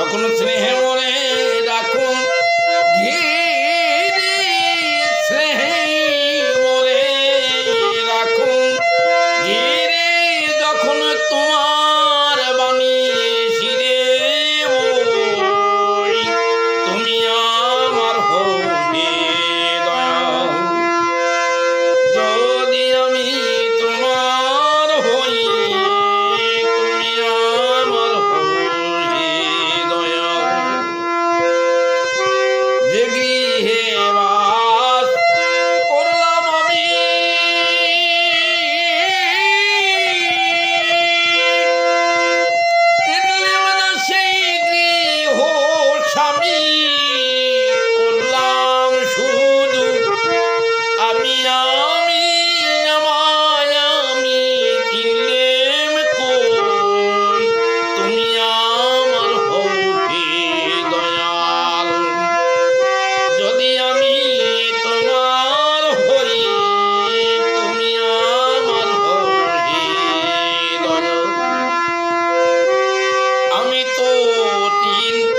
তখন স্নেহে মরে Biggie. 屋顶。